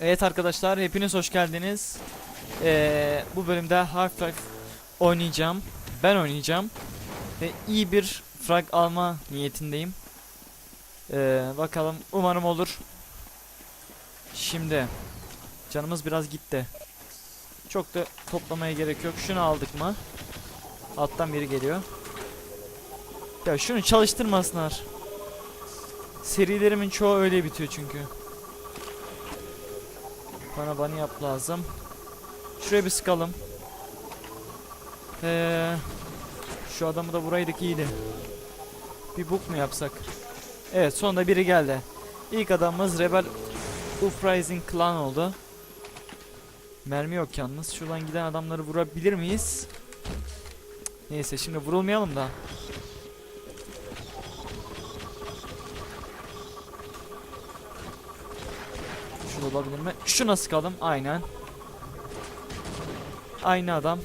Evet arkadaşlar hepiniz hoş geldiniz. Ee, bu bölümde Half-Life oynayacağım. Ben oynayacağım. Ve iyi bir frag alma niyetindeyim. Ee, bakalım umarım olur. Şimdi canımız biraz gitti. Çok da toplamaya gerek yok. Şunu aldık mı? Alttan biri geliyor. Ya şunu çalıştırmasınlar. Serilerimin çoğu öyle bitiyor çünkü. Bana bana yap lazım. Şuraya bir sıkalım. Ee, şu adamı da vuraydık iyiydi. Bir buk mu yapsak? Evet sonunda biri geldi. İlk adamımız Rebel Uprising Clan oldu. Mermi yok yalnız. Şuradan giden adamları vurabilir miyiz? Neyse şimdi vurulmayalım da. Olabilir mi? Şuna sıkalım. Aynen. Aynı adam.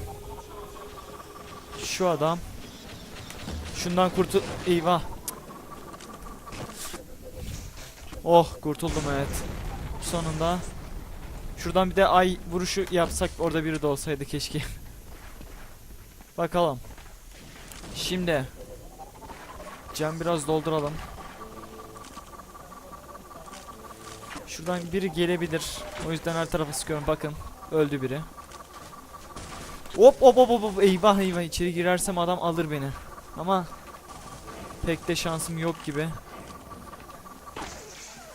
Şu adam. Şundan kurtul... Eyvah. Oh kurtuldum evet. Sonunda. Şuradan bir de ay vuruşu yapsak orada biri de olsaydı keşke. Bakalım. Şimdi. Cam biraz dolduralım. Şuradan biri gelebilir. O yüzden her tarafa sıkıyorum. Bakın. Öldü biri. Hop hop hop hop. Eyvah eyvah. içeri girersem adam alır beni. Ama pek de şansım yok gibi.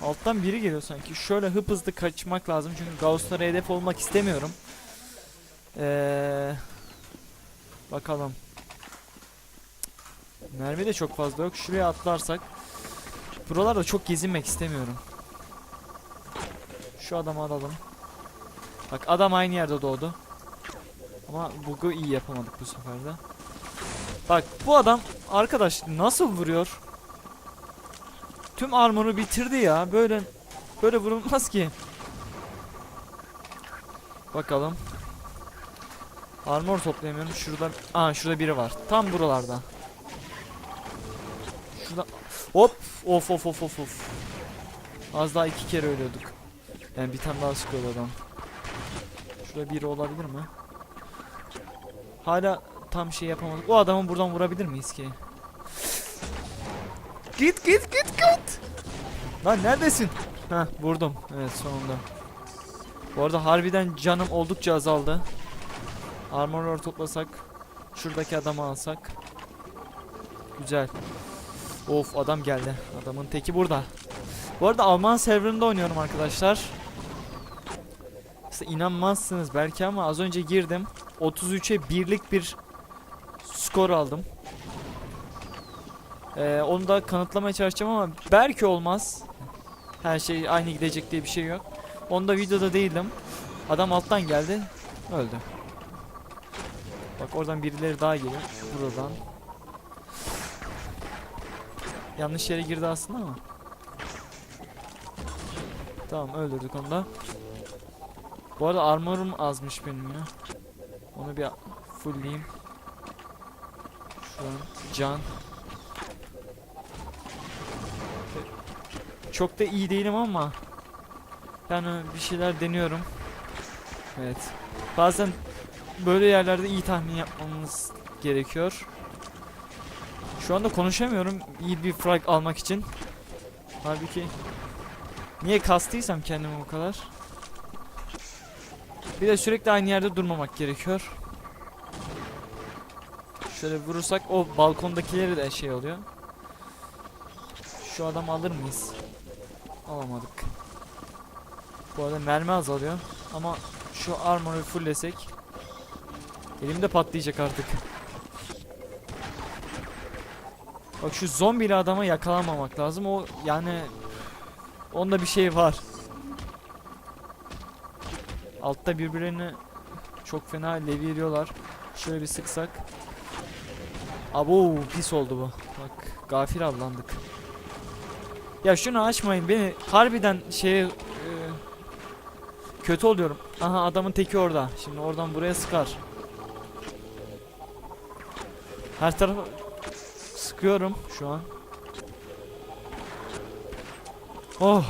Alttan biri geliyor sanki. Şöyle hıp hızlı kaçmak lazım. Çünkü Gauss'lara hedef olmak istemiyorum. Ee, bakalım. Mermi de çok fazla yok. Şuraya atlarsak. Buralarda çok gezinmek istemiyorum. Şu adamı alalım. Bak adam aynı yerde doğdu. Ama bug'u iyi yapamadık bu sefer de. Bak bu adam arkadaş nasıl vuruyor? Tüm armoru bitirdi ya. Böyle böyle vurulmaz ki. Bakalım. Armor toplayamıyorum. Şurada Aa şurada biri var. Tam buralarda. Şurada Hop! Of of of of of. Az daha iki kere ölüyorduk. Yani bir tane daha sıkıyor adam. Şurada biri olabilir mi? Hala tam şey yapamadık. O adamı buradan vurabilir miyiz ki? Git git git git. Lan neredesin? Heh vurdum. Evet sonunda. Bu arada harbiden canım oldukça azaldı. Armorları toplasak. Şuradaki adamı alsak. Güzel. Of adam geldi. Adamın teki burada. Bu arada Alman serverında oynuyorum arkadaşlar. İnanmazsınız belki ama az önce girdim. 33'e birlik bir skor aldım. Ee, onu da kanıtlamaya çalışacağım ama belki olmaz. Her şey aynı gidecek diye bir şey yok. Onda videoda değildim. Adam alttan geldi. Öldü. Bak oradan birileri daha geliyor. Buradan. Yanlış yere girdi aslında ama. Tamam öldürdük onu da. Bu arada armorum azmış benim ya. Onu bir fullleyeyim. Şu an can. Çok da iyi değilim ama yani bir şeyler deniyorum. Evet. Bazen böyle yerlerde iyi tahmin yapmamız gerekiyor. Şu anda konuşamıyorum iyi bir frag almak için. Halbuki niye kastıysam kendimi bu kadar. Bir de sürekli aynı yerde durmamak gerekiyor. Şöyle vurursak o balkondakileri de şey oluyor. Şu adamı alır mıyız? Alamadık. Bu arada mermi azalıyor. Ama şu armoru fulllesek elimde patlayacak artık. Bak şu zombili adama yakalanmamak lazım. O yani onda bir şey var. Altta birbirlerini çok fena leviriyorlar. Şöyle bir sıksak. Abo pis oldu bu. Bak gafil avlandık. Ya şunu açmayın beni harbiden şeye e, kötü oluyorum. Aha adamın teki orada. Şimdi oradan buraya sıkar. Her tarafa sıkıyorum şu an. Oh.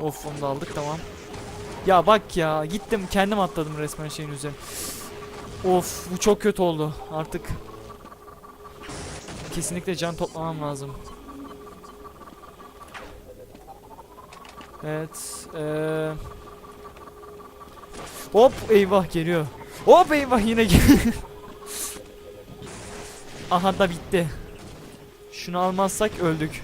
Of onu da aldık tamam. Ya bak ya gittim kendim atladım resmen şeyin üzerine. Of bu çok kötü oldu artık. Kesinlikle can toplamam lazım. Evet. eee. Hop eyvah geliyor. Hop eyvah yine geliyor. Aha da bitti. Şunu almazsak öldük.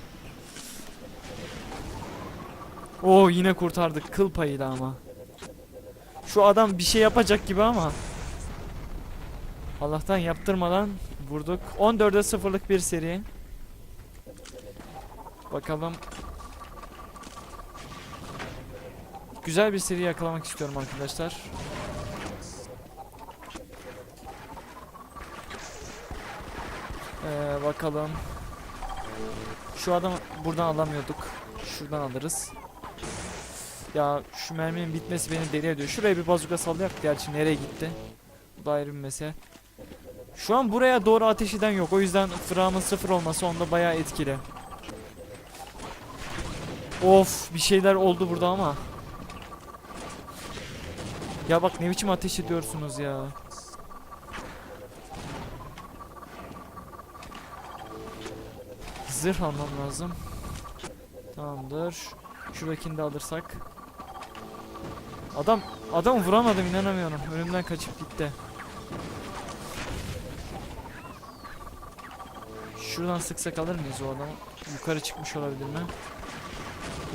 Oo yine kurtardık kıl payıyla ama. Şu adam bir şey yapacak gibi ama. Allah'tan yaptırmadan vurduk. 14'e 0'lık bir seri. Bakalım. Güzel bir seri yakalamak istiyorum arkadaşlar. Ee, bakalım. Şu adamı buradan alamıyorduk. Şuradan alırız. Ya şu merminin bitmesi beni deli ediyor. Şuraya bir bazuka sallayak. Gerçi nereye gitti? Bu da ayrı bir mesele. Şu an buraya doğru ateş eden yok. O yüzden fırağımın sıfır olması onda bayağı etkili. Of bir şeyler oldu burada ama. Ya bak ne biçim ateş ediyorsunuz ya. Zırh almam lazım. Tamamdır. Şuradakini de alırsak. Adam adam vuramadım inanamıyorum. Önümden kaçıp gitti. Şuradan sıksak alır mıyız o adamı? Yukarı çıkmış olabilir mi?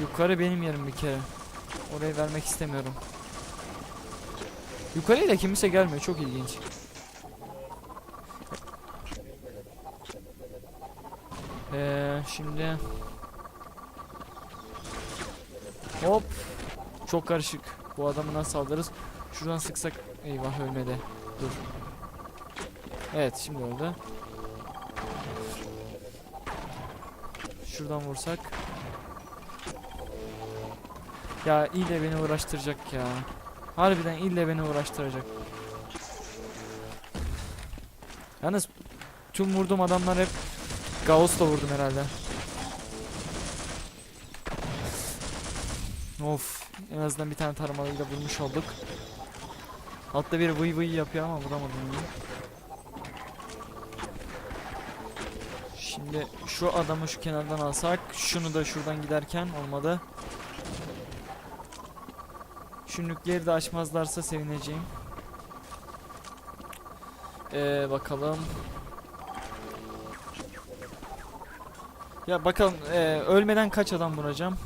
Yukarı benim yerim bir kere. Orayı vermek istemiyorum. Yukarıya da kimse gelmiyor. Çok ilginç. Ee, şimdi Hop. Çok karışık. Bu adamı nasıl alırız? Şuradan sıksak eyvah ölmedi. Dur. Evet şimdi öldü. Şuradan vursak. Ya ille beni uğraştıracak ya. Harbiden ille beni uğraştıracak. Yalnız tüm vurduğum adamlar hep Gauss'la vurdum herhalde. Of en azından bir tane tarmalıyla vurmuş olduk. Altta bir vıy vıy yapıyor ama vuramadım onu. Şimdi şu adamı şu kenardan alsak şunu da şuradan giderken olmadı. Şu nükleeri de açmazlarsa sevineceğim. Ee, bakalım. Ya bakalım ee, ölmeden kaç adam vuracağım.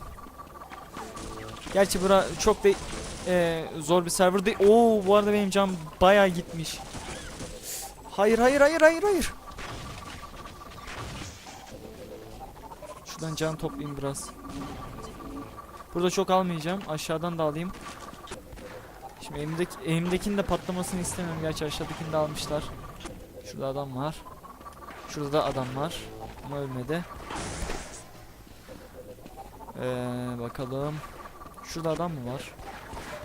Gerçi bura çok da ee, zor bir server değil. Oo bu arada benim cam bayağı gitmiş. Hayır hayır hayır hayır hayır. Şuradan can toplayayım biraz. Burada çok almayacağım. Aşağıdan da alayım. Şimdi elimdeki, elimdekinin de patlamasını istemiyorum. Gerçi aşağıdakini de almışlar. Şurada adam var. Şurada da adam var. Ama ölmedi. Ee, bakalım. Şurada adam mı var?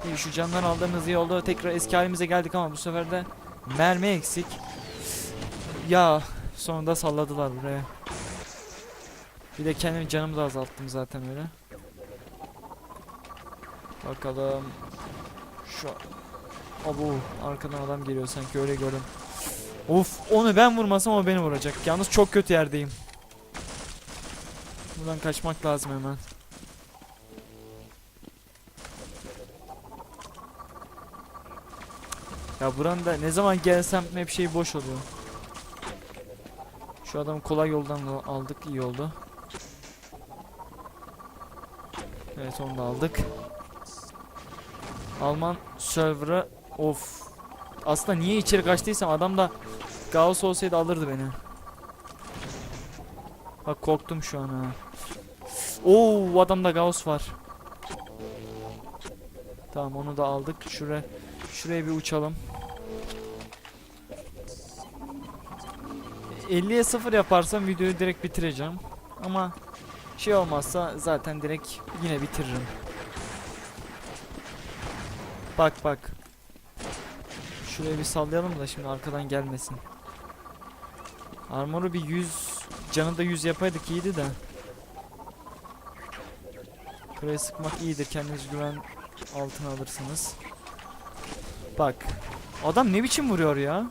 İyi şu candan aldığımız iyi oldu. Tekrar eski halimize geldik ama bu sefer de mermi eksik. Ya sonunda salladılar buraya. Bir de kendim canımı da azalttım zaten öyle. Bakalım. Şu Abu arkadan adam geliyor sanki öyle gördüm. Of onu ben vurmasam o beni vuracak. Yalnız çok kötü yerdeyim. Buradan kaçmak lazım hemen. Ya buranın da ne zaman gelsem hep şey boş oluyor. Şu adamı kolay yoldan al- aldık iyi oldu. Evet onu da aldık. Alman server'a of. Aslında niye içeri kaçtıysam adam da Gauss olsaydı alırdı beni. Bak korktum şu an ha. Oo adamda Gauss var. Tamam onu da aldık. Şuraya şuraya bir uçalım. 50'ye 0 yaparsam videoyu direkt bitireceğim. Ama şey olmazsa zaten direkt yine bitiririm. Bak bak. Şuraya bir sallayalım da şimdi arkadan gelmesin. Armoru bir 100 canı da 100 yapaydık iyiydi de. Buraya sıkmak iyidir kendiniz güven altın alırsınız. Bak. Adam ne biçim vuruyor ya?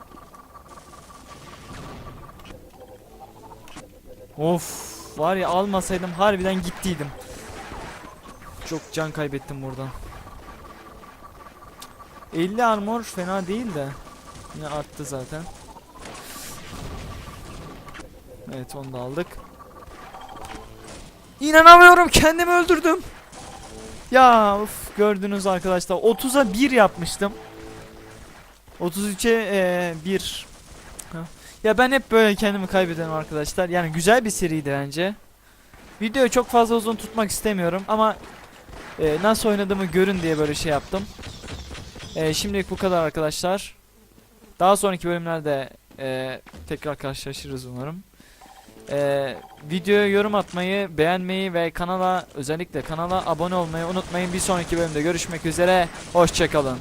Of. Var ya almasaydım harbiden gittiydim. Çok can kaybettim buradan. 50 armor fena değil de. Yine arttı zaten. Evet onu da aldık. İnanamıyorum kendimi öldürdüm. Ya of gördünüz arkadaşlar 30'a 1 yapmıştım. 33'e 1. Ya ben hep böyle kendimi kaybederim arkadaşlar. Yani güzel bir seriydi bence. Videoyu çok fazla uzun tutmak istemiyorum ama e, nasıl oynadığımı görün diye böyle şey yaptım. E, şimdilik bu kadar arkadaşlar. Daha sonraki bölümlerde e, tekrar karşılaşırız umarım. E, videoya yorum atmayı, beğenmeyi ve kanala özellikle kanala abone olmayı unutmayın. Bir sonraki bölümde görüşmek üzere. Hoşçakalın.